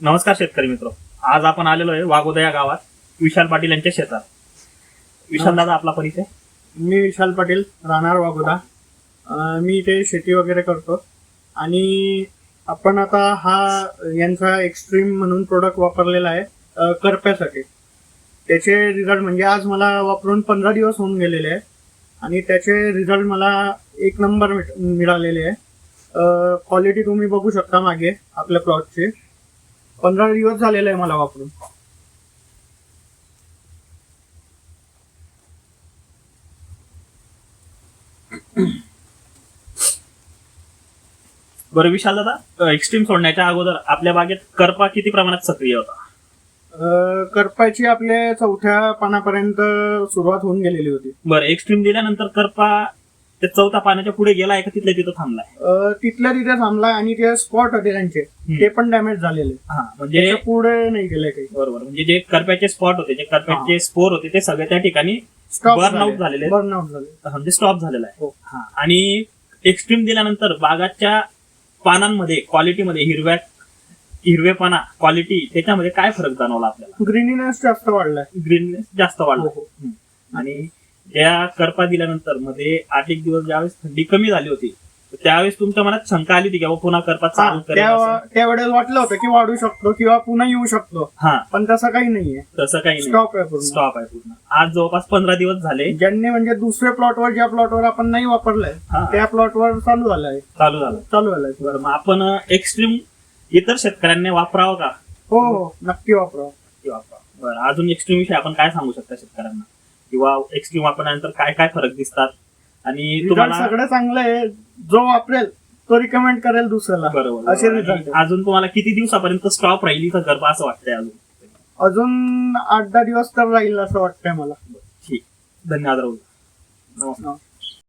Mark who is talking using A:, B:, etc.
A: नमस्कार शेतकरी मित्र. आज आपण आलेलो आहे वागोदा या गावात विशाल पाटील यांच्या शेतात. विशाल दादा आपला परिचय?
B: मी विशाल पाटील राहणार वागोदा अं, मी इथे शेती वगैरे करतो. आणि आपण आता हा यांचा एक्स्ट्रीम म्हणून प्रोडक्ट वापरलेला आहे अं, करप्यासाठी. त्याचे रिझल्ट म्हणजे आज मला वापरून पंधरा दिवस होऊन गेलेले आहे. आणि त्याचे रिझल्ट मला एक नंबर मिळालेले आहे. क्वालिटी तुम्ही बघू शकता मागे आपल्या प्लॉटची पंधरा दिवस झालेले आहे मला वापरून.
A: बरं विशाल दादा एक्स्ट्रीम सोडण्याच्या अगोदर आपल्या बागेत करपा किती प्रमाणात सक्रिय होता?
B: करपाची आपल्या चौथ्या पानापर्यंत सुरुवात होऊन गेलेली होती.
A: बरं एक्स्ट्रीम दिल्यानंतर करपा ते चौथा पाण्याच्या पुढे गेलाय का तिथल्या तिथं थांबलाय?
B: अं, तिथल्या तिथे थांबला आणि ते स्पॉट होते त्यांचे. ते पण डॅमेज झालेले.
A: हा म्हणजे
B: त्याच्या पुढे नाही गेले काही.
A: बरोबर म्हणजे जे करप्याचे स्पॉट होते जे करप्याचे स्पोर होते ते सगळे त्या ठिकाणी
B: स्टॉप
A: Burn out झालेले.
B: बर्नआउट झाले.
A: म्हणजे स्टॉप झालेला आहे.
B: हो.
A: हा आणि एक्स्ट्रीम दिल्यानंतर बागाच्या पानांमध्ये क्वालिटीमध्ये हिरव्या हिरवेपणा क्वालिटी त्याच्यामध्ये काय फरक जाणवला आपल्याला?
B: ग्रीनीनेस जास्त वाढलाय.
A: ग्रीननेस जास्त वाढला.
B: हो, हो.
A: हम्म. आणि त्या करपा दिल्यानंतरमध्ये आठ एक दिवस ज्यावेळेस थंडी कमी झाली होती तर त्यावेळेस तुमच्या मनात शंका आली होती की बाबा पुन्हा करपा चालू करेल असं?
B: त्या त्यावेळेस वाटलं होतं की वाढू शकतो किंवा पुन्हा येऊ शकतो.
A: हा.
B: पण तसं काही नाहीये.
A: तसं काही नाही.
B: स्टॉप आहे पूर्ण.
A: स्टॉप आहे पूर्ण. आज जवळपास पंधरा दिवस झाले.
B: ज्यांनी म्हणजे दुसऱ्या प्लॉटवर ज्या प्लॉटवर आपण नाही वापरलंय
A: हा.
B: त्या प्लॉटवर चालू झालंय.
A: चालू झालं
B: चालू झालंय.
A: बरं मग आपण एक्स्ट्रीम इतर शेतकऱ्यांनी वापरावं का?
B: हो हो. नक्की वापरा
A: ते वापरावं. बरं अजून एक्स्ट्रीम विषयी आपण काय सांगू शकता शेतकऱ्यांना? किंवा एक्स्ट्रीम वापरल्यानंतर काय काय फरक दिसतात. आणि तुम्हाला
B: सगळं चांगलं आहे. जो वापरेल तो रिकमेंड करेल दुसऱ्याला.
A: बरोबर
B: असे
A: अजून तुम्हाला किती दिवसापर्यंत स्टॉप राहील इथं गरबा असं वाटतंय अजून?
B: अजून आठ दहा दिवस तर राहील असं वाटतंय मला.
A: ठीक. धन्यवाद राहुल. नमस्कार
B: नमस्कार